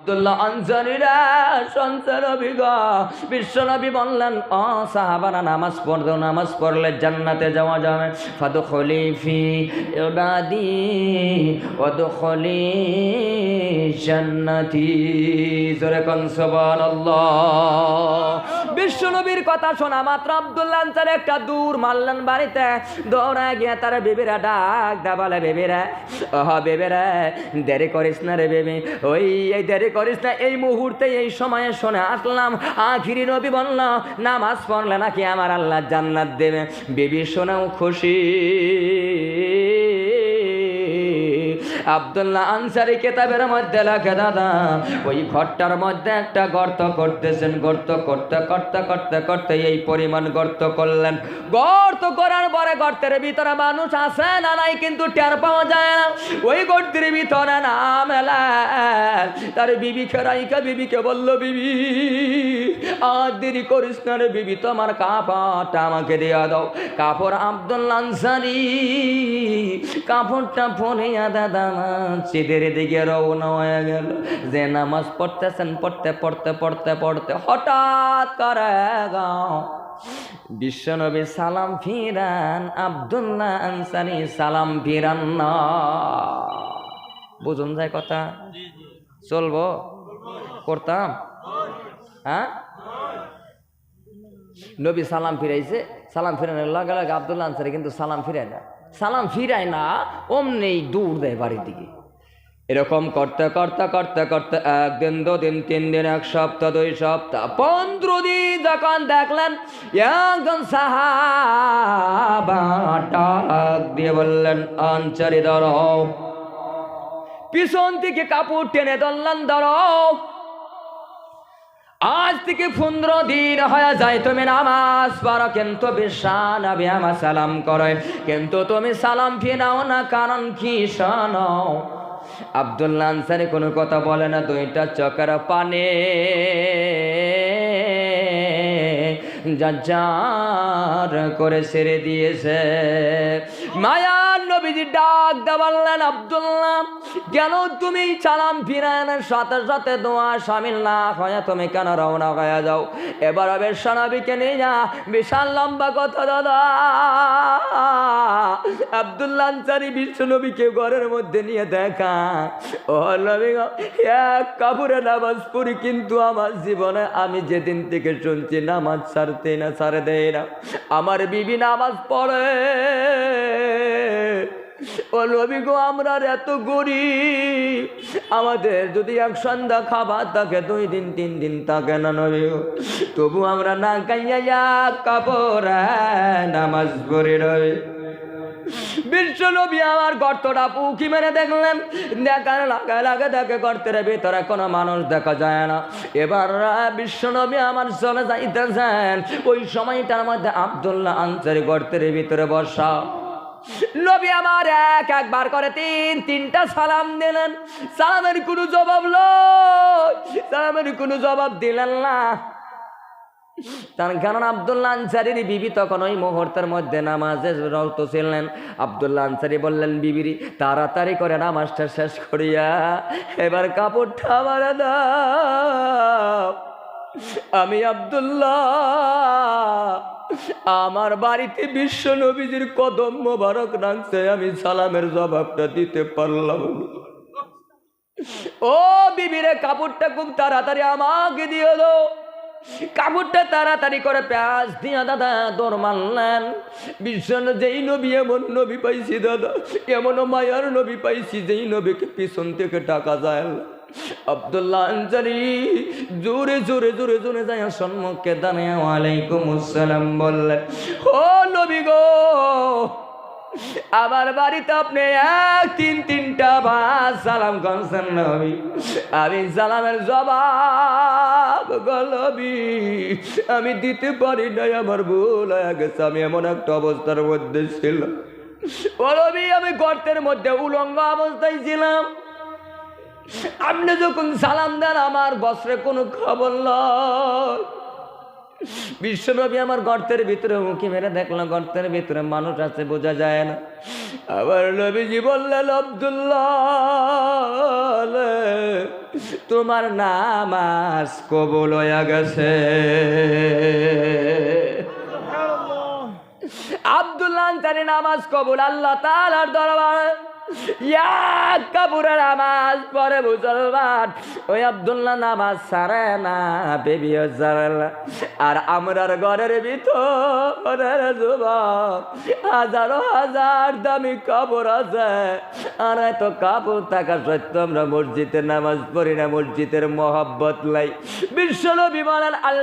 আব্দুল্লাহ আনসারিরা সঞ্চারবি গ বিশ্বনবী বললেন অ সাহাবারা, নামাজ পড়তো নামাজ পড়লে জান্নাতে যাওয়া যাবে। ফাদু খলিফি ইবাদি ওদু খলি জান্নাতি। জোরে বিশ্বনবীর কথা শোনা মাত্র আব্দুল্লাহ আনসারি একটা দূর মারলেন বাড়িতে। দৌড়া গিয়ে তারা বেবিরা ডাক দাবালে বেবিরা ওহ বেবিরা, দেরি করিস না রে বেবি। ওই, এই দেরি করিস না, এই মুহূর্তে, এই সময়ে শুনে আসলাম। আখিরি নবী বলল, নামাজ পড়লে নাকি আমার আল্লাহ জান্নাত দেবে। বেবি শোনাও খুশি। আব্দুল্লাহ আনসারি কেতাবের মধ্যে লেখে, দাদা, ওই ঘরটার মধ্যে একটা গর্ত করতেছেন, গর্ত করতে করতে করতে করতে এই পরিমাণ গর্ত করলেন। গর্ত করার পরে গর্তের ভিতরে মানুষ আসে না নাই কিন্তু টের পাওয়া যায় না। ওই গর্তের ভিতরে নাম তার বিবি খেরাইকা, বিবিকে বলল, বিবি, আর দেরি করিস না রে বিবি, তোমার কাপড়টা আমাকে দেওয়া দাও। কাপড় আব্দুল্লাহ আনসারি, কাপড়টা ফোনে দাদা সিদের দিকে রওনা হয়ে গেল। যে নামাজ পড়তেছেন, পড়তে পড়তে পড়তে পড়তে হঠাৎ করে গাও। বিশ্বনবী সালাম ফিরান, আব্দুল্লাহ আনসারি সালাম ফিরান না। বুঝুন যায় কথা? চলবো? করতাম? হ্যাঁ? নবী সালাম ফিরাইছে, সালাম ফিরানোর লগে লগে আব্দুল্লাহ আনসারি কিন্তু সালাম ফিরায় না। সালাম ফিরায় না, অমনি দূর দেয় বাড়ির দিকে। এরকম করতে করতে করতে করতে একদিন, দুদিন, তিন দিন, এক সপ্তাহ, দুই সপ্তাহ, পনেরো দিন যখন দেখলেন, একজন সাহাবা দিয়ে বললেন আনসারি ধরো। পিছন থেকে কাপড় টেনে ধরলেন, ধরো। আজ থেকে পনেরো দিন হয়ে যায়, তুমি নামাজ পড়ো, কিন্তু বিশ্বান আমি আমার সালাম করে। কিন্তু তুমি সালাম ফিরাও না, কারণ কি শোনো? আবদুল্লা আনসারি কোনো কথা বলে না, দুইটা চকের পানে। যার করে ছেড়ে দিয়েছে। মায়ার নবীজি ডাক দেওয়ালেন আব্দুল্লাহ, কেন তুমি সালাম ফিরানের সাথে সাথে দোয়া সামিল না হয়ে তুমি কেন রওনা হয়ে যাও? এবার বেশানবীকে নিয়ে যা, বিশাল লম্বা কথা, দাদা। আব্দুল্লাহ আনসারি বিশ্বনবীকে ঘরের মধ্যে নিয়ে দেখা। ও নবী এক কাপড়ে নামাজ পড়ি, কিন্তু আমার জীবনে আমি যেদিন থেকে শুনছি নামাজ ছাড়তে না, ছাড়ে দেয় না। আমার বিবি নামাজ পড়ে। ও নবী গো, আমরা এত গরিব। আমাদের যদি এক সন্ধ্যা খাবার থাকে, দুই দিন, তিন দিন থাকে না নবী গো। তবু আমরা না এক কাপড় নামাজ পড়ি রবি বিশ্ব নবী, আমার গর্তটা উকি মেরে দেখলেন। দেখার লাগে লাগে দেখে গর্তের ভিতরে কোনো মানুষ দেখা যায় না। এবার বিশ্ব নবী আমার চলে যাইতেছেন। ওই সময়টার মধ্যে আবদুল্লাহ আনসারি গর্তের ভিতরে বসা। নবী আমার এক একবার করে তিন, তিনটা সালাম দিলেন। সালামের কোনো জবাব লয়। সালামের কোনো জবাব দিলেন না। তার কারণ আবদুল্লাহ আনসারির বিবি তখন ওই মুহূর্তের মধ্যে নামাজে রত ছিলেন। আবদুল্লাহ আনসারি বললেন, বিবিরি, তাড়াতাড়ি করে নামাজটা শেষ করিয়া, এবার কাপড়টা আমার দাও। আমি আবদুল্লাহ আমার বাড়িতে বিশ্ব নবীজির কদম মোবারক রাখছে আমি সালামের জবাবটা দিতে পারলাম। ও বিবিরে, কাপড়টা খুব তাড়াতাড়ি আমাকে দিয়ে দাও কাপড়টা তাড়াতাড়ি করে পেঁয়াজ দিয়া দাদা দৌড় মারলেন বিশ্ব যেই নবী এমন নবী পাইছি দাদা এমন মায়ার নবী পাইছি যেই নবীকে পিছন থেকে টাকা যায় না। আব্দুল্লাহ আনসারি জোরে জোরে জোরে জোরে যায় সম্মুখে দাঁড়িয়ে ওয়ালাইকুম আসসালাম বললেন, ও নবী গো, আমার বাড়িতে আপনি এক, তিন, তিনটা ভাত সালাম করছেন নবী। আমি সালামের জবাব গলবি আমি দিতে পারি নাই, আমার ভুল হয়ে গেছে, আমি এমন একটা অবস্থার মধ্যে ছিলাম। বলবি আমি গর্তের মধ্যে উলঙ্গ অবস্থায় ছিলাম। আপনি যখন সালাম দেন, আমার বস্ত্রে কোনো খবর নয় বিশ্বনবী আমার গর্তের ভিতরে উঁকি মেরে দেখলাম গর্তের ভিতরে মানুষ আছে, বোঝা যায় না। আবার নবীজি বললেন, আব্দুল্লাহ, তোমার নামাজ কবুল হয়ে গেছে। আব্দুল্লাহ আনসারি নামাজ কবুল, আল্লাহ তাআলার দরবারে। কাপুরের নামাজ সারে না আর ঘরের হাজারো আর থাকা সত্য আমরা মসজিদে নামাজ পড়ি না, মসজিদের মহব্বত লাই। আল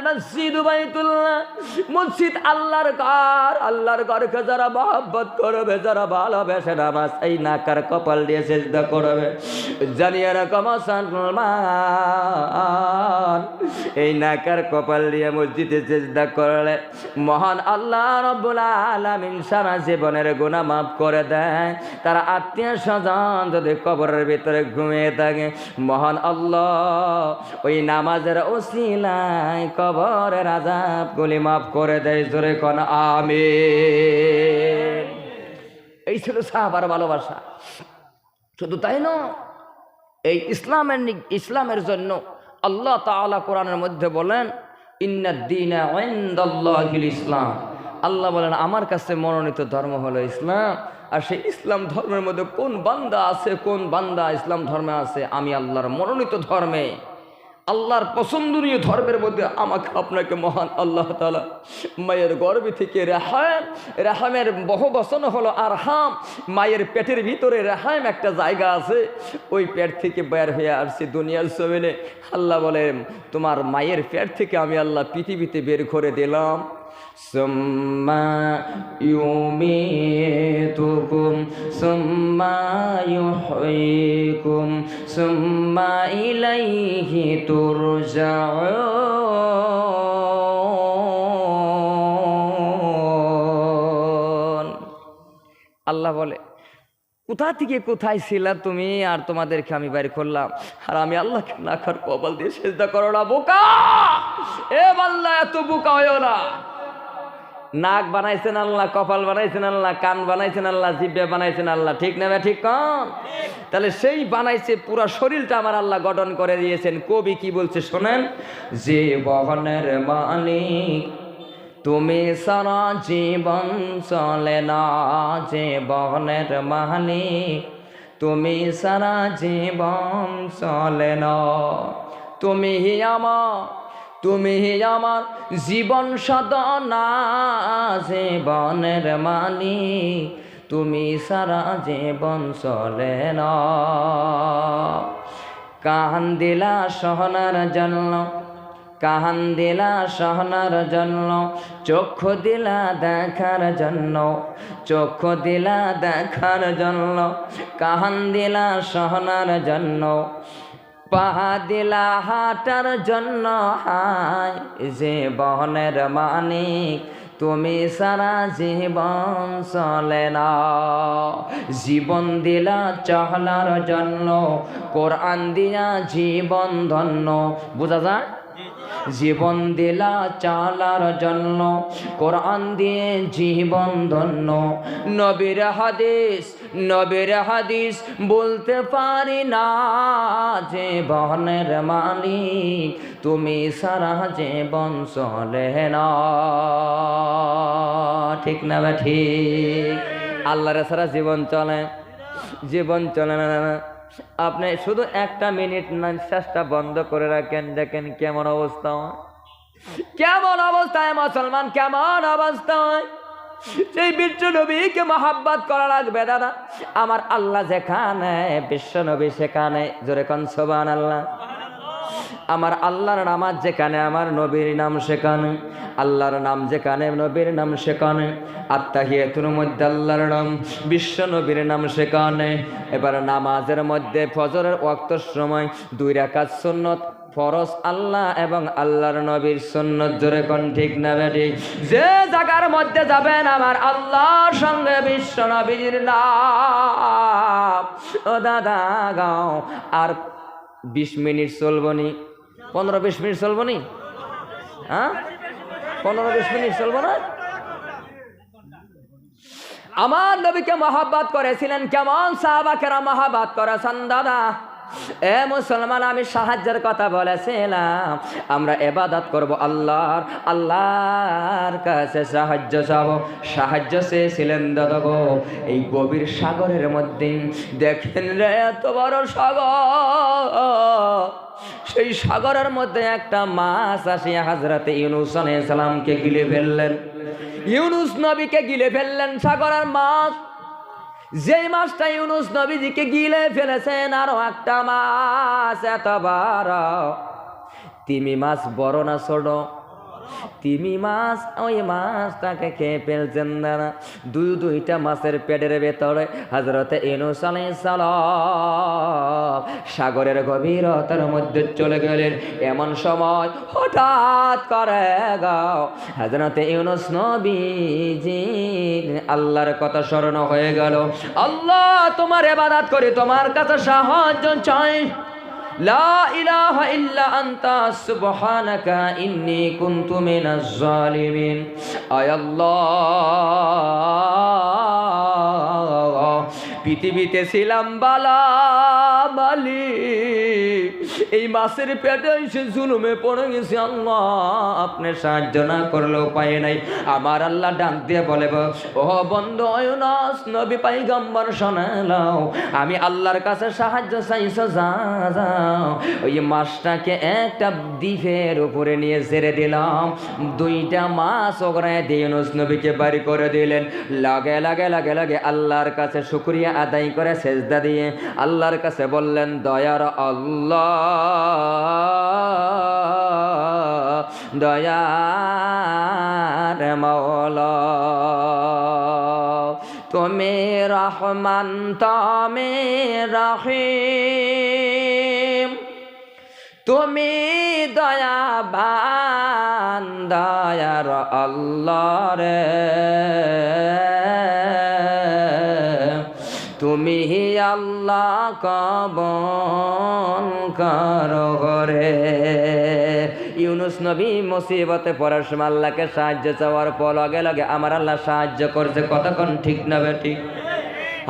মসজিদ আল্লাহর ঘর, আল্লাহর ঘরকে যারা মহব্বত করবে, যারা ভালোবেসে নামাজ এই নাকার কপাল দিয়ে চেষ্টা করবে। জানিয়ে রাখো মুসলমান, এই নাকার কপাল দিয়ে মসজিদে চেষ্টা করলে মহান আল্লাহ রব্বুল আলামিন সারা জীবনের গুনাহ মাফ করে দেয়। তারা আত্মীয় স্বজন যদি কবরের ভিতরে ঘুমিয়ে থাকে, মহান আল্লাহ ওই নামাজের ওসিলায় কবরের আজাবগুলি মাফ করে দেয়। জোরে কোন আমিন। এই ছিল সাহাবার ভালোবাসা। শুধু তাই নয় এই ইসলামের ইসলামের জন্য আল্লাহ তালা কোরআনের মধ্যে বলেন ইসলাম। আল্লাহ বলেন, আমার কাছে মনোনীত ধর্ম হলো ইসলাম। আর সেই ইসলাম ধর্মের মধ্যে কোন বান্দা আছে, কোন বান্দা ইসলাম ধর্মে আছে, আমি আল্লাহর মনোনীত ধর্মে। আল্লাহর পছন্দনীয় ধর্মের মধ্যে আমাকে আপনাকে মহান আল্লাহ তালা মায়ের গর্ভ থেকে রেহাম, রেহামের বহু বচন হলো আরহাম, মায়ের পেটের ভিতরে রেহাম একটা জায়গা আছে, ওই পেট থেকে বের হয়ে আসছে দুনিয়ার সবেলে আল্লাহ বলে তোমার মায়ের পেট থেকে আমি আল্লাহ পৃথিবীতে বের করে দিলাম। ثم يميتكم ثم يحييكم ثم إليه ترجعون আল্লাহ বলে কোথা থেকে কোথায় ছিলা তুমি আর তোমাদেরকে আমি বাইর করলাম আর আমি আল্লাহকে না খার কপাল দিয়ে সেজদা করো না বোকা এ বাল্লা এত বোকা হয়েও না নাক বানাইছেন আল্লাহ, কপাল বানাইছেন আল্লাহ, কান বানাইছেন আল্লাহ, জিব্বে বানাইছেন আল্লাহ। ঠিক না ঠিক কম তাহলে সেই বানাইছে, পুরো শরীরটা আমার আল্লাহ গঠন করে দিয়েছেন। কবি কি বলছে শোনেন? যে বহনের মালিক, তুমি সারা জীবন চলে না। যে বহনের মালিক, তুমি সারা জীবন চলে না। তুমি আমার তুমি আমার জীবন সাধনা জীবনের মালিক তুমি সারা জীবন চলে না কাহান দিলা সহনার জন্য কাহান দিলা সহনার জন্য, চক্ষু দিলা দেখার জন্য, চক্ষু দিলা দেখার জন্য কাহান দিলা সহনার জন্য পাহা হাটার জন্য হাই যে বহনের মানিক, তুমি সারা জীবন চলে না জীবন দিলা চহলার জন্য, কোরআন দিয়া জীবন ধন্য। বোঝা যায়? জীবন দিলা চালার জন্য, কোরআন দিয়ে জীবন ধন্য। নবীর হাদিস নবীর হাদিস বলতে পারি না যে বহনের মালিক তুমি সারা জীবন চলে না। ঠিক না ঠিক? আল্লাহর সারা জীবন চলে। জীবন চলে না। আপনি শুধু একটা মিনিট নিঃশ্বাসটা বন্ধ করে রাখেন, দেখেন কেমন অবস্থা হয় কেমন অবস্থায় মুসলমান, কেমন অবস্থা হয় সেই বিশ্ব নবীকে মহাব্বাত করা লাগবে, দাদা। আমার আল্লাহ যেখানে, বিশ্ব নবী সেখানে, জোরে কন সোবান আল্লাহ আমার আল্লাহর নামাজ যেখানে, আমার নবীর নাম সেখানে। আল্লাহর নাম যেখানে, নবীর নাম সেখানে। আত্মাহিয়াতুর মধ্যে আল্লাহর নাম, বিশ্ব নবীর নাম সেখানে। এবার নামাজের মধ্যে ফজরের ওয়াক্তর সময় দুই রাকাত সুন্নত, ফরজ আল্লাহ এবং আল্লাহর নবীর সুন্নত জোরে কোন ঠিক না বেটি? যে জায়গার মধ্যে যাবেন আমার আল্লাহর সঙ্গে বিশ্ব নবীর নাম। ও দাদা গাও, আর বিশ মিনিট চলবনি? পনেরো বিশ মিনিট চলবনি? হ্যাঁ? পনেরো বিশ মিনিট চলব না? আমার নবীকে মহাব্বাত করেছিলেন কেমন সাহাবাকেরা মহাব্বাত করেছেন দাদা? এ মুসলমান, আমি সাহায্যের কথা বলেছিলাম। আমরা এবাদত করব আল্লাহর আল্লাহর কাছে সাহায্য চাব। সাহায্য চেয়েছিলেন দাদা গো, এই গভীর সাগরের মধ্যে। দেখেন রে, এত বড় সাগর। সেই সাগরের মধ্যে একটা মাছ আসিয়া হাজরাতে ইউনুস সালামকে গিলে ফেললেন। ইউনুস নবীকে গিলে ফেললেন সাগরের মাছ। যেই মাছটা ইউনুস নবীজিকে গিলে ফেলেছেন, আরও একটা মাছ, এত তিমি মাছ বড় না ছোট? তিমি মাছ, ওই মাছটাকে খেয়ে ফেলছেন না দুই দুইটা মাছের পেটের ভেতরে হজরতে ইউনুস সালাম সাগরের গভীরতার মধ্যে চলে গেলেন। এমন সময় হঠাৎ করে গাও হজরতে ইউনুস নবীজি, আল্লাহর কথা স্মরণ হয়ে গেল। আল্লাহ, তোমার এবাদাত করে, তোমার কাছে সাহায্য চাই। লা ইলাহা ইল্লা আনতা, সুবহানাকা ইন্নী কুনতু মিনাজ জালিমিন আয় আল্লাহ, পৃথিবীতে ছিলাম বালা বালি এই মাসের পেটে এসে জুলুমে পড়ে গেছে আল্লাহ। আপনি সাহায্য না করলেও উপায় নাই। আমার আল্লাহ ডান দিয়ে বলে ও বন্ধ অয়নাস নবী পাইগম্বর শোনালাও আমি আল্লাহর কাছে সাহায্য চাইছ, যা যাও ওই মাছটাকে একটা দ্বীপের উপরে নিয়ে ছেড়ে দিলাম। দুইটা মাছ ওগরায় দিয়ে নবীকে বাড়ি করে দিলেন। লাগে লাগে লাগে লাগে আল্লাহর কাছে শুক্রিয়া আদায় করে সেজদা দিয়ে আল্লাহর কাছে বললেন, দয়ার আল্লাহ। দয়ার মৌলা। তুমি রহমান তমে রহিম। তুমি দয়াবান দয়ার আল্লাহ রে। তুমি আল্লাহ কবন করো ইউনুস নবী মুসিবতে পড়ার সময় আল্লাহকে সাহায্য চাওয়ার পর লগে লগে আমার আল্লাহ সাহায্য করছে। কতক্ষণ ঠিক না ঠিক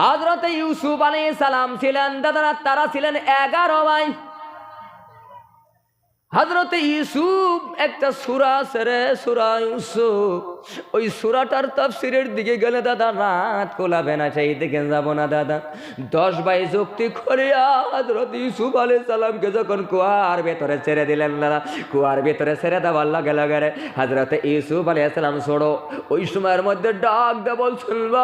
হজরত ইউসুফ আলী সালাম ছিলেন, দাদারা তারা ছিলেন এগারো ভাই। হজরত ইউসুফ একটা সুরা সেরে সুরা ইউসুফ। ওই সুরাটার তফসিরের দিকে গেলে দাদা রাত কোলাবে না, সেই দিকে যাব না দাদা। দশ বাই যুক্তি করিয়া হজরত ইউসুফ আলী সালামকে যখন কুয়ার ভেতরে ছেড়ে দিলেন দাদা, কুয়ার ভেতরে ছেড়ে দেওয়ার লগে লগে রে হজরত ইউসুফ আলী সালাম ছোড়ো ওই সময়ের মধ্যে ডাক দে বলছিল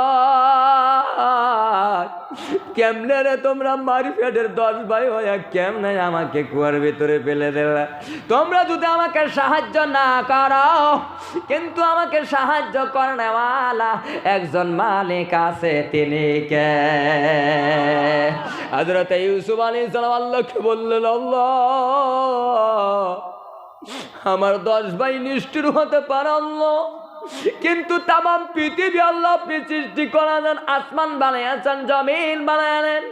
কেমনে রে তোমরা মারি ফেটের দশ ভাই হয়ে, কেমনে আমাকে কুয়ার ভেতরে ফেলে দেবে তোমরা যদি আমাকে সাহায্য না করো কিন্তু আমাকে সাহায্য করেওয়ালা একজন মালিক আছে তিনি কে? হজরত ইউসুফ আলী সালাম আল্লাহকে বললেন, আল্লাহ, আমার দশ ভাই নিষ্ঠুর হতে পারে আল্লাহ, কিন্তু তামাম পৃথিবী আল্লাহ আপনি সৃষ্টি করালেন, আসমান বানাইয়াছেন, জমিন বানালেন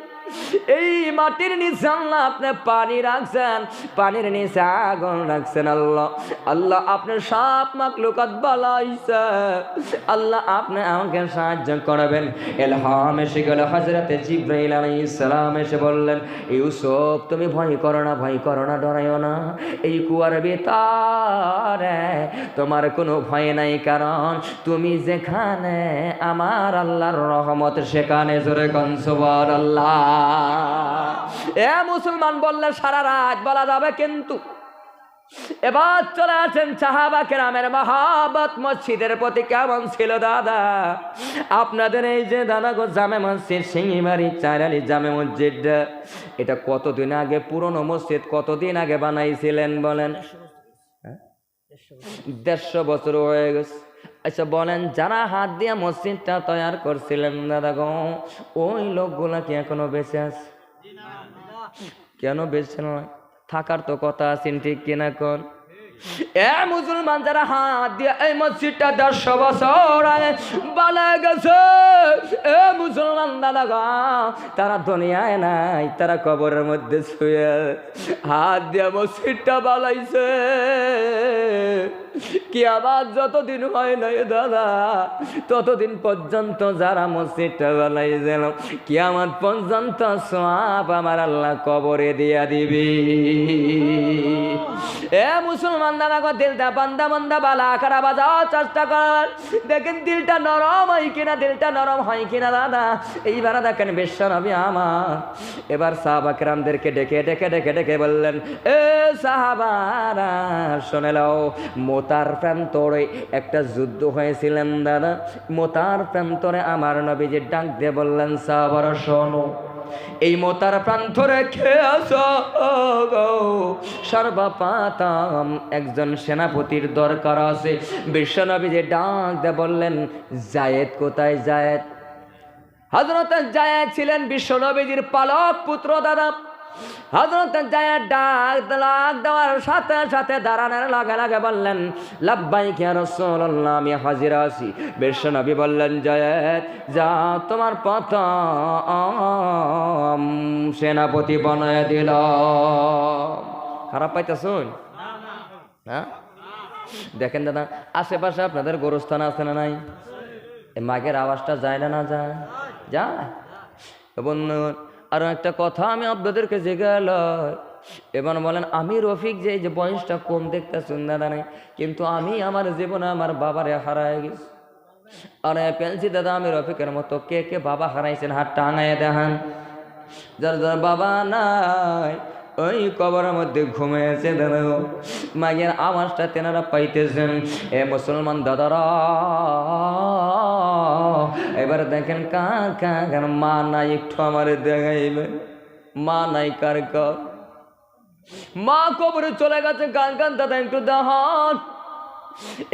এই মাটির নিচে আল্লাহ আপনি পানি রাখছেন, পানির নিচে আগুন রাখছেন আল্লাহ। আল্লাহ আপনার সাপ মাকলুকাত বালাইছে। আল্লাহ আপনি আমাকে সাহায্য করবেন। এলহাম এসে গেল হজরতে জিব্রাইল আলাইহিস সালাম এসে বললেন, ইউসুফ, তুমি ভয় করো না, ভয় করো না, ডরাইও না। এই কুয়ার ভিতরে তোমার কোনো ভয় নাই, কারণ তুমি যেখানে আমার আল্লাহর রহমত, সেখানে জোরে কনসবর আল্লাহ এ মুসলমান বললে সারা রাত বলা যাবে কিন্তু। এবার চলে আসেন সাহাবা কেরামের মহাবত মসজিদের প্রতি কেমন ছিল দাদা? আপনাদের এই যে দাদাগো জামে মসজিদ সিঙ্গিমারি চারালি জামে মসজিদ, এটা কতদিন আগে পুরনো মসজিদ, কতদিন আগে বানাইছিলেন বলেন? হ্যাঁ? দেড়শো বছর হয়ে গেছে। আচ্ছা বলেন, যারা হাত দিয়ে মসজিদটা তৈরি করছিলেন, দাদা গো, ওই লোকগুলা কি এখনও বেঁচে আছে? কেন বেঁচে নয় থাকার তো কথা আছেন ঠিক কিনা কোন? এ মুসলমান যারা হাত দিয়ে এই মসজিদটা দেড়শো বছর আগে বানা গেছে, এ মুসলমান দাদা গা, তারা দুনিয়ায় নাই, তারা কবরের মধ্যে শুয়ে হাত দিয়ে মসজিদটা বানাইছে। কি আবার যতদিন হয় নাই দাদা, ততদিন পর্যন্ত যারা মসজিদটা বানাইছিল কি আমার পর্যন্ত সব আমার আল্লাহ কবরে দিয়া দিবি। এ মুসলমান দাদা গো, দিলটা বান্দা বান্দা বালা, খারাপ বাজাও চেষ্টা কর। দেখেন দিলটা নরম হয় কিনা, দিলটা নরম হয় কিনা দাদা। এইবার দেখেন বিশ্ব নবী আমার। এবার সাহাবাকরামদেরকে ডেকে ডেকে ডেকে ডেকে বললেন, এ সাহাবারা, শুনে লাও মোতার প্রান্তরে একটা যুদ্ধ হয়েছিলেন দাদা। মোতার প্রান্তরে আমার নবীজি ডাক দিয়ে বললেন সাহাবারা শোনো, এই মোতার প্রান্তরে সর্বপাতাম একজন সেনাপতির দরকার আছে। বিশ্বনবী যে ডাক দিয়ে বললেন, জায়েদ কোথায়, জায়েদ? হজরত জায়েদ ছিলেন বিশ্বনবীজির পালক পুত্র দাদা। হজরত জায়েদ ডাক ডাক দেওয়ার সাথে সাথে দাঁড়ানোর লাগে লাগে বললেন লাব্বাই কে রসল্লাহ আমি হাজির আছি। বিশ্বনবী বললেন, জায়েদ যা তোমার প্রথম সেনাপতি বানায় দিল। খারাপ পাইতেছুন? হ্যাঁ দেখেন দাদা, আশেপাশে আপনাদের গোরস্থান আছে না নাই? মাগের আওয়াজটা যায় না না যায়? যায়। বন্ধু আরও একটা কথা আমি আপনাদেরকে জিজ্ঞাল এবার বলেন, আমি রফিক যে যে বয়সটা কম দেখতেছেন দাদা নেই, কিন্তু আমি আমার জীবনে আমার বাবারে হারায় গেছি। আর, পেলছি দাদা, আমি রফিকের মতো কে কে বাবা হারাইছেন হাত টাঙায় দেখান। যার যার বাবা নাই, ওই কবরের মধ্যে ঘুমিয়েছে দাদা। গো। মায়ের আওয়াজটা তেনারা পাইতেছেন। এ মুসলমান দাদারা এবার দেখেন কার কার মা নাই একটু আমার দেখাইবে মা নাই কার মা কবরে চলে গেছে, গান গান দাদা একটু দেখান।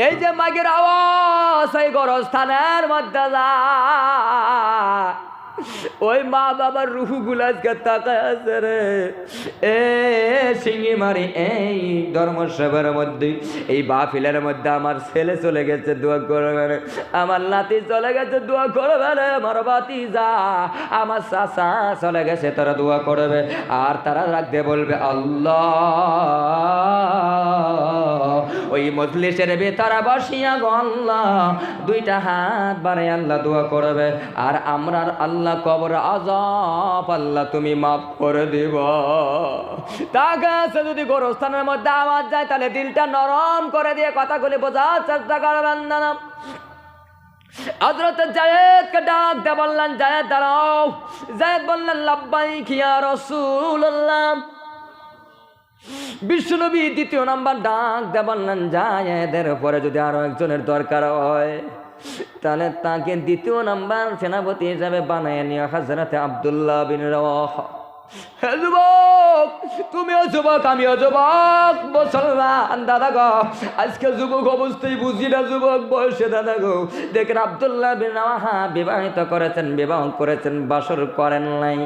এই যে মাগের আওয়াজ, এই গরস্থানের মধ্যে যায়। ওই মা বাবার রুহু গুলাজকে রে। এ সিঙ্গি মারি, এই ধর্মসভার মধ্যে, এই বাফিলের মধ্যে আমার ছেলে চলে গেছে, দোয়া করবে। আমার নাতি চলে গেছে, দোয়া করবে রে, আমার বাতি যা আমার চাচা চলে গেছে, তারা দোয়া করবে। আর তারা রাখতে বলবে, আল্লাহ। ওই মজলিসের ভেতরে বসিয়া গো আল্লাহ, দুইটা হাত বাড়ে আল্লাহ দোয়া করবে। আর আমরার আল্লাহ কবর আজাব আল্লাহ তুমি মাফ করে দিব। তার কাছে যদি গোরস্থানের মধ্যে আওয়াজ যায়, তাহলে দিলটা নরম করে দিয়ে কথাগুলি বোঝার চেষ্টা করবেন না জায়েদকে ডাক বললেন জায়েদ দাঁড়াও। জায়েদ বললেন লাব্বাই খিয়া রসুল্লাহ বিশ্বনবী দ্বিতীয় নাম্বার ডাক দে যায় এদের পরে যদি আরও একজনের দরকার হয়। তাহলে তাকে দ্বিতীয় নাম্বার সেনাপতি হিসাবে বানায় নিয়ে হাজরাতে আবদুল্লাহ বিন রাওয়াহা। হে যুবক তুমিও যুবক আমিও যুবক। মুসলমান দাদা গো, আজকে যুবক অবস্থায় বুঝি না যুবক বয়সে, দাদা গো। দেখেন আবদুল্লাহ বিন বিবাহিত করেছেন, বিবাহ করেছেন, বাসর করেন নাই।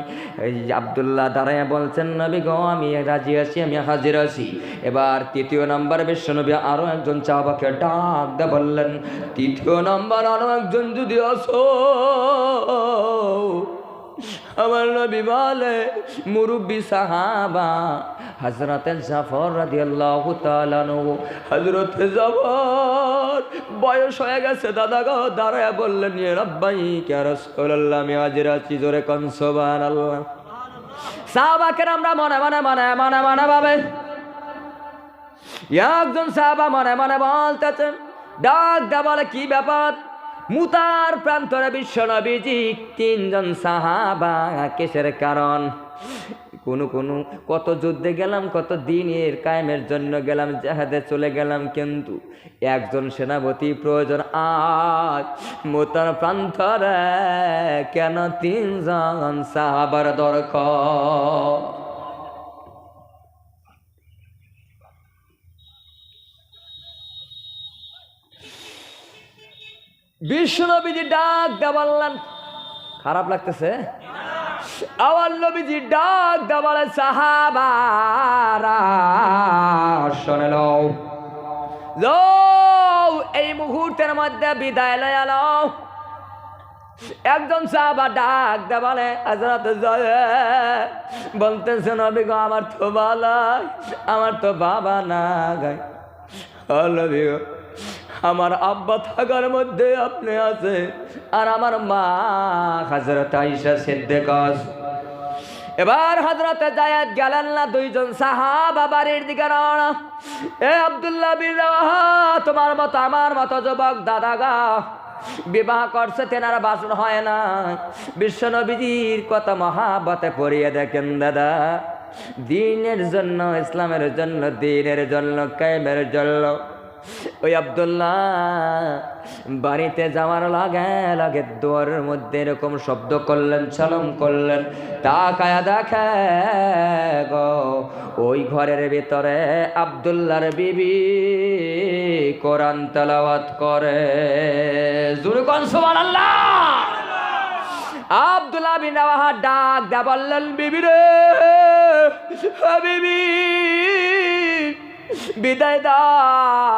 এই আবদুল্লাহ দাঁড়ায় বলছেন, নবী গো, আমি রাজি আছি, আমি হাজির আছি। এবার তৃতীয় নাম্বার বিশ্বনবী আরও একজন চাবাকে ডাক দে বললেন, তৃতীয় নাম্বার আরও একজন যদি আসো আমার নবী বলে, মুরব্বী সাহাবা হজরত জাফর রাদিয়াল্লাহু তাআলা নু হজরত জাফর, বয়স হয়ে গেছে দাদা গো, দাঁড়ায় বললেন ইয়ে রাব্বাই কে রাসূলুল্লাহ, আমি হাজির আছি জোরে কোন, সুবহানাল্লাহ। সাহাবাকের আমরা মনে মনে মনে মনে মনে ভাবে। একজন সাহাবা মনে মনে বলতেছেন, ডাক দা বলে, কি ব্যাপার? মুতার প্রান্তরে বিশ্ব নবীজি তিনজন সাহাবা, কেসের কারণ? কোন কোন, কত যুদ্ধে গেলাম, কত দিনের কায়েমের জন্য গেলাম, জাহাজে চলে গেলাম, কিন্তু একজন সেনাপতি প্রয়োজন আজ মোতার প্রান্তরে কেন তিনজন সাহাবার দরকার? বিশ্বনবীজি ডাক দেওয়াল্লান খারাপ লাগতেছে। আমার নবীজি ডাক দেওয়ালে সাহাবারা, শোনে লও এই মুহূর্তের মধ্যে বিদায় লয় আলো একজন সাহাবা ডাক দেওয়ালে হজরত বলতেছে, নবী গো, আমার তো বালা আমার তো বাবা না গায়। আল্লাহ আমার আব্বা থাকার মধ্যে আপনি আছে আর আমার মা হাজরত আইসা সিদ্দিক এবার হজরতে জায়াত গেলেন না, দুইজন সাহাবা বাড়ির দিকে রওনা। এ আব্দুল্লাহ বিন তোমার মতো আমার মতো যুবক দাদা গা বিবাহ করছে, তেনার বাসন হয় না। বিশ্বনবীজির কত মহাবতে পড়িয়ে দেখেন দাদা। দিনের জন্য, ইসলামের জন্য, দিনের জন্য, কায়েমের জন্য। ওই আব্দুল্লাহ, বাড়িতে যাওয়ার লাগে লাগে দুয়ারের মধ্যে এরকম শব্দ করলেন চলম করলেন। তাকায়া দেখে গো, ওই ঘরের ভিতরে আব্দুল্লাহর বিবি কোরআন তেলাওয়াত করে। জুরকন সুবহানাল্লাহ! আব্দুল্লাহ বিন ডাক দা বললেন, বিবি রে বিবি। বিদায় দাও।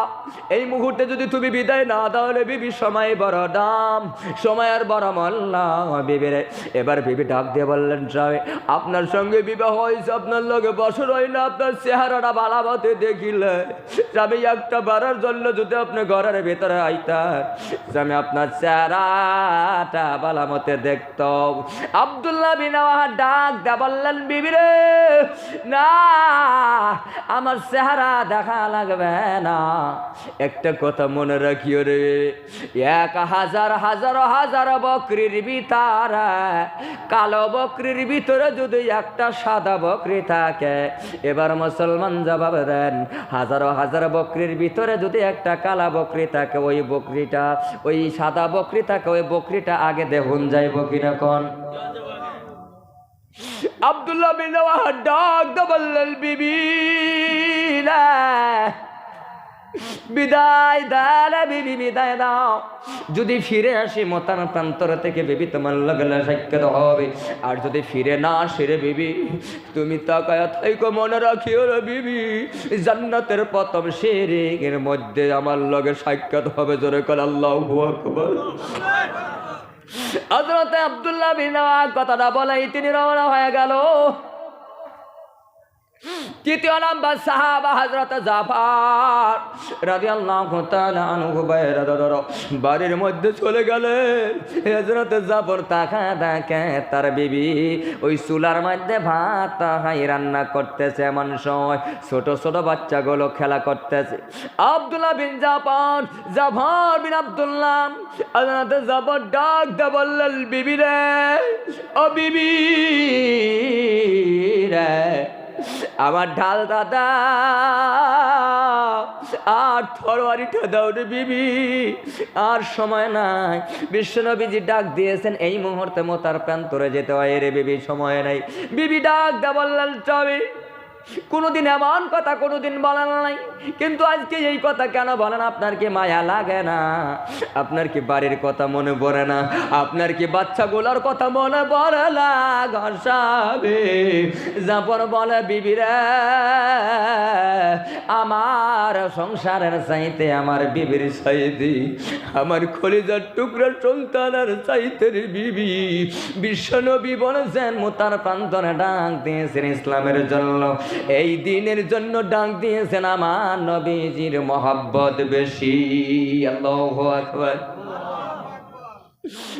এই মুহূর্তে যদি তুমি বিদায় না রে বিবি সময় বড় দাম। সময় আর বড় মল্লা বিবি রে এবার বিবি ডাক দিয়ে বললেন স্বামী আপনার সঙ্গে বিবাহ হয়েছে, আপনার লগে বছর হয় না, আপনার চেহারাটা বালাবতে দেখিলে। স্বামী একটা বাড়ার জন্য যদি আপনি ঘরের ভেতরে আইতার, স্বামী আপনার চেহারাটা বালামতে দেখত। আবদুল্লাহ বিনাওয়া ডাক দা বললেন, বিবি রে, না, আমার চেহারা দেখা লাগবে না। একটা কথা মনে রাখিও রে, এক হাজার হাজার হাজার বকরির ভিতরে, কালো বকরির ভিতরে যদি একটা সাদা বকরি থাকে, এবার মুসলমান জবাব দেন, হাজারো, হাজার বকরির ভিতরে যদি একটা কালা বকরি থাকে, ওই বকরিটা, ওই সাদা বকরি থাকে, ওই বকরিটা আগে দেখুন যাইব কিনা কোন? আব্দুল্লাহ বিন ডাক দা বললেন, বিবি না বিদায় দালে বিবি, বিদায় দাও। যদি ফিরে আসি মতান প্রান্তর থেকে বিবি, তোমার লগে সাক্ষাৎ হবে। আর যদি ফিরে না আসে রে বিবি, তুমি তাকায় থাইকো মনে রাখিও রে বিবি, জান্নাতের প্রথম শেরের মধ্যে আমার লগে সাক্ষাৎ হবে জোরে কর আল্লাহু আকবার। হজরতে আব্দুল্লাহ বিন কথাটা বলাই তিনি রওনা হয়ে গেল। তৃতীয় নাম্বার সাহাবা হজরত জাফর আনহু বাড়ির মধ্যে চলে গেলেন হজরত জাফর তাকা দেখে তার বিবি ওই চুলার মধ্যে ভাত হাই রান্না করতেছে এমন সময় ছোট ছোট বাচ্চাগুলো খেলা করতেছে। আব্দুল্লাহ বিন জাফর জাফর বিন আব্দুল্লাহ হজরত জাফর ডাক দে বললেন, বিবি রে, ও বিবি রে আমার ঢাল দাদা, আর ফরোয়ারিটা দাও রে বিবি। আর সময় নাই। বিশ্বনবীজি ডাক দিয়েছেন, এই মুহূর্তে মোতার প্রান্তরে যেতে হয় রে বিবি, সময় নাই। বিবি ডাক দা বললেন চবে কোনোদিন এমন কথা কোনোদিন বলেন নাই। কিন্তু আজকে এই কথা কেন বলেন আপনার কি মায়া লাগে না? আপনার কি বাড়ির কথা মনে পড়ে না? আপনার কি বাচ্চাগুলোর কথা মনে পড়ে না? ঘষাবে জাপর বলে বিবিরা আমার সংসারের চাইতে, আমার বিবির চাইতে, আমার খলিজার টুকরা সন্তানের চাইতে বিবি, বিশ্বনবী বলেছেন, মোতার প্রান্তরে ডাক দিয়েছেন ইসলামের জন্য। এই দিনের জন্য ডাক দিয়েছেন আমার নবীজির মহাব্বত বেশি।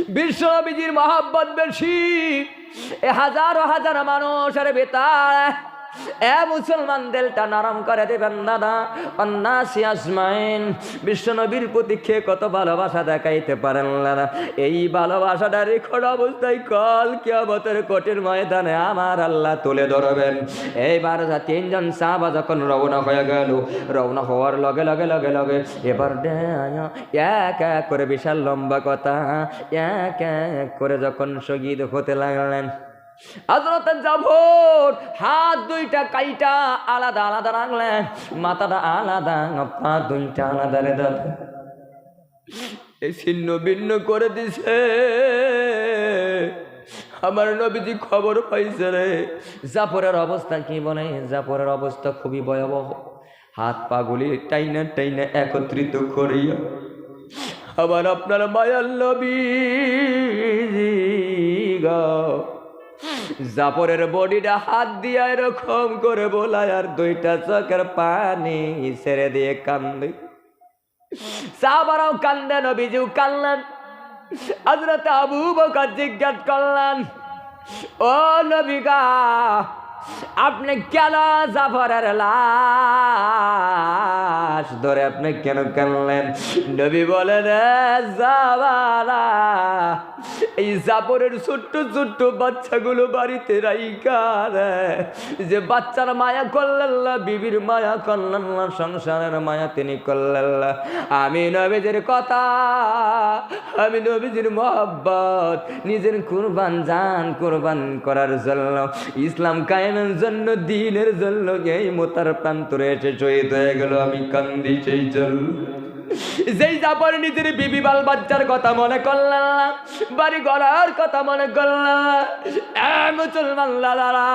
বিশ্ববিজির মহব্বত মহাব্বত বেশি। এ হাজারো হাজার মানুষের বেতার এ মুসলমান দিলটা নরম করে দেবেন, দাদা। অন্নাসি আসমাইন বিশ্বনবীর প্রতি খেয়ে কত ভালোবাসা দেখাইতে পারেন, দাদা? এই ভালোবাসাটা রেকর্ড অবস্থায় কল কিয়ামতের কোটির ময়দানে আমার আল্লাহ তুলে ধরবেন। এইবার যা তিনজন সাহাবা যখন রওনা হয়ে গেল, রওনা হওয়ার লগে লগে লগে লগে এবার এক এক করে বিশাল লম্বা কথা, এক এক করে যখন শহীদ হতে লাগলেন হজরত জাফর হাত দুইটা কাইটা আলাদা আলাদা রাখলেন মাথাটা আলাদা, পা দুইটা আলাদা এই ছিন্ন ভিন্ন করে দিছে। আমার নবীজি খবর পাইছে রে। জাফরের অবস্থা কি বলে? জাফরের অবস্থা খুবই ভয়াবহ। হাত পাগুলি টাইনা টাইনা একত্রিত করিয়া আবার আপনার মায়াল নবী গা জাফরের বডিটা হাত দিয়ে এরকম করে বলায় আর দুইটা চোখের পানি ছেড়ে দিয়ে কান্দে। সাহাবারাও কান্দেন অভিযোগ কানলেন হজরত আবু বকর জিজ্ঞাসা করলেন, ও নবিকা আপনি কেন জাফরের লাশ ধরে আপনি কেন কানলেন? নবী বলেন জাবারা এই জাফরের ছোট্ট ছোট্ট বাচ্চাগুলো বাড়িতে রাইকা রে। যে বাচ্চার মায়া করলেন না, বিবির মায়া করলেন না, সংসারের মায়া তিনি করলেন না। আমি নবীজির কথা, আমি নবীজির মোহব্বত, নিজের কুরবান, জান কুরবান করার জন্য ইসলাম কায়েমের জন্য দিনের জন্য এই মোতার প্রান্তরে এসে শহীদ হয়ে গেল। আমি কান্দি সেই জন্য যেই যাপর নিজের বিবি বাল বাচ্চার কথা মনে করলেন না বাড়ি গড়ার কথা মনে এ মুসলমান লালারা।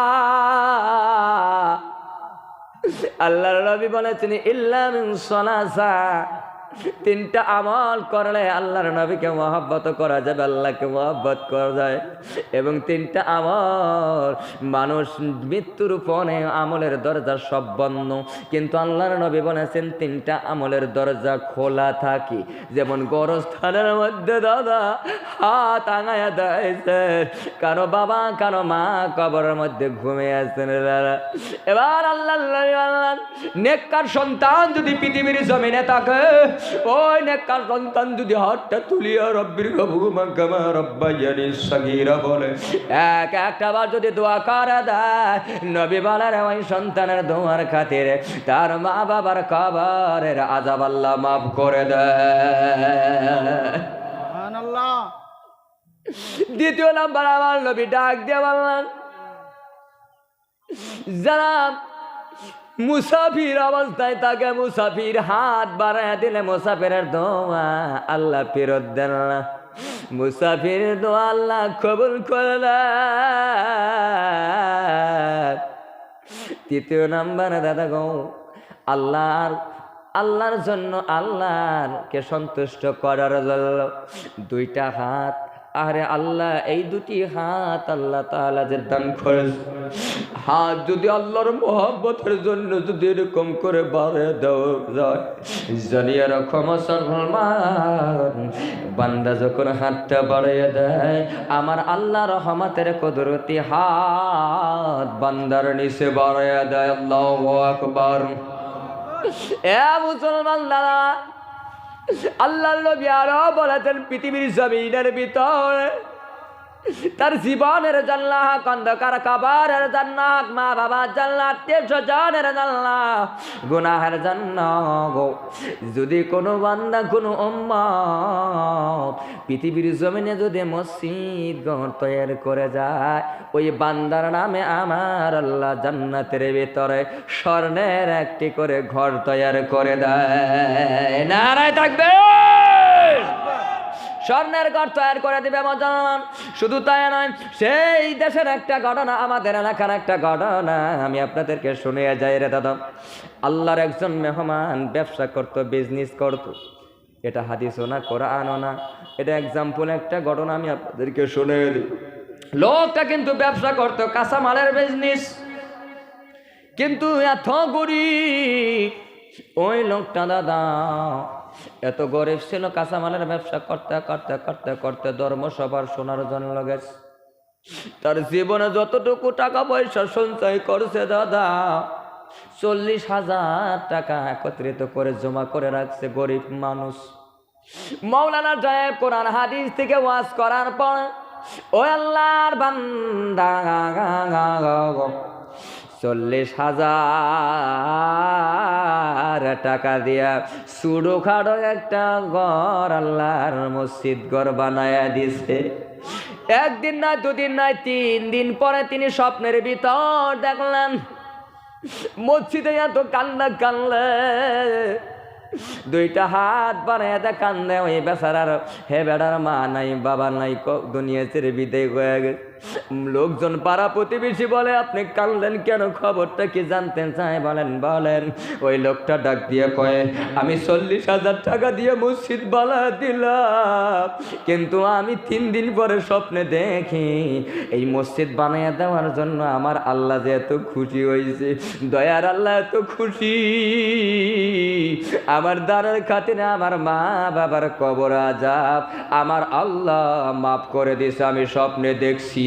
আল্লাহর নবী বলেছেন ইল্লামিন সলাসা। তিনটা আমল করলে আল্লাহর নবীকে মহব্বত করা যাবে, আল্লাহকে মহব্বত করা যায়। এবং তিনটা আমল, মানুষ মৃত্যুর পরে আমলের দরজা সব বন্ধ। কিন্তু আল্লাহর নবী বলেছেন, তিনটা আমলের দরজা খোলা থাকি। যেমন গরস্থানের মধ্যে দাদা হাত আঙায়া দেয়ছে, কারও বাবা, কারও মা কবরের মধ্যে ঘুমিয়ে আছেন এবার আল্লাহ আল্লাহ নেককার সন্তান যদি পৃথিবীর জমিনে থাকে ওই নেককার সন্তান যদি হাতটা তুলিয়া রব্বির গভুমা কামা রব্বাইয়ানি সাগীরা বলে। এক একটা বার যদি দোয়া করে দেয় নবী বলার ওই সন্তানের দোয়ার খাতিরে তার মা বাবার কবরের আজাব আল্লাহ মাফ করে দেয় দ্বিতীয় নাম্বার আমার নবী ডাক দিয়ে বললেন যারা মুসাফির অবস্থায় তাকে মুসাফির হাত বাড়ায় দিলে মুসাফিরের দোয়া আল্লাহ ফেরত দেন না। মুসাফির দোয়া আল্লাহ কবুল করলেন তৃতীয় নাম্বারে, দাদা গো, আল্লাহর আল্লাহর জন্য আল্লাহকে সন্তুষ্ট করার জন্য দুইটা হাত। আরে আল্লাহ, এই দুটি হাত আল্লাহ তাআলা যে দান করে হাত যদি আল্লাহর মোহাব্বতের জন্য যদি এরকম করে বাড়ে দেওয়া যায় বান্দা যখন হাতটা বাড়িয়ে দেয়, আমার আল্লাহ রহমতের কুদরতি হাত বান্দার নিচে বাড়িয়ে দেয়, আল্লাহ আকবার। এ মুসলমান দাদা আল্লাহ নবী আরও বলেছেন, পৃথিবীর জমিনের ভিতরে তার জীবনের জান্নাহ কন্ধকার কাবারের জান্নাত মা বাবা জান্নাত আত্মীয় স্বজনের জান্নাহ গুনাহের জান্নাত যদি কোনো বান্দা, কোনো উম্মত পৃথিবীর জমিনে যদি মসজিদ ঘর তৈরি করে যায়, ওই বান্দার নামে আমার আল্লাহ জান্নাতের ভিতরে স্বর্ণের একটি করে ঘর তৈরি করে দেয়। নারায় থাকবে! স্বর্ণের ঘর তৈরি করে দিবে মুসলমান শুধু তাই নয়, সেই দেশের একটা ঘটনা, আমাদের এলাকার একটা ঘটনা, আমি আপনাদেরকে শুনিয়ে যাই রে দাদা। আল্লাহর একজন মেহমান ব্যবসা করত বিজনেস করত। এটা হাদিসও না, কোরআনও না। এটা এক্সাম্পল একটা ঘটনা আমি আপনাদেরকে শুনিয়ে দিই। লোকটা কিন্তু ব্যবসা করতো, কাঁচামালের বিজনেস কিন্তু এত গরিব, ওই লোকটা দাদা এত গরিব ছিল, কাঁচামালের ব্যবসা করতে করতে করতে করতে ধর্মসভার শোনার জন্য গেছে। তার জীবনে যতটুকু টাকা পয়সা সঞ্চয় করছে দাদা, চল্লিশ হাজার টাকা একত্রিত করে জমা করে রাখছে গরিব মানুষ। মৌলানা সাহেব কোরআন হাদিস থেকে ওয়াজ করার পর, ও আল্লাহর বান্দা, চল্লিশ হাজার টাকা দিয়া সুডো খাড়ো একটা ঘর আল্লাহর মসজিদ ঘর বানায়া দিছে। একদিন নয় দুদিন নয় তিন দিন পরে তিনি স্বপ্নের ভিতর দেখলেন। মসজিদে এত কান্না কানলে দুইটা হাত বানায় দে কান্দে, ওই বেচারার হে বেড়ার মা নাই, বাবা নাই দুনিয়া ছেড়ে বিদায় হয়ে গেছে। লোকজন পাড়া প্রতিবেশী বলে, আপনি কানলেন কেন? খবরটা কি জানতেন চাই বলেন বলেন, ওই লোকটা ডাক দিয়ে কয়ে, আমি চল্লিশ হাজার টাকা দিয়ে মসজিদ বালা দিলাম, কিন্তু আমি তিন দিন পরে স্বপ্নে দেখি, এই মসজিদ বানাইয়া দেওয়ার জন্য আমার আল্লাহ যে এত খুশি হয়েছে দয়ার আল্লাহ এত খুশি, আমার দ্বারের খাতিরে আমার মা বাবার কবর আজাব, আমার আল্লাহ মাফ করে দিছে আমি স্বপ্নে দেখছি।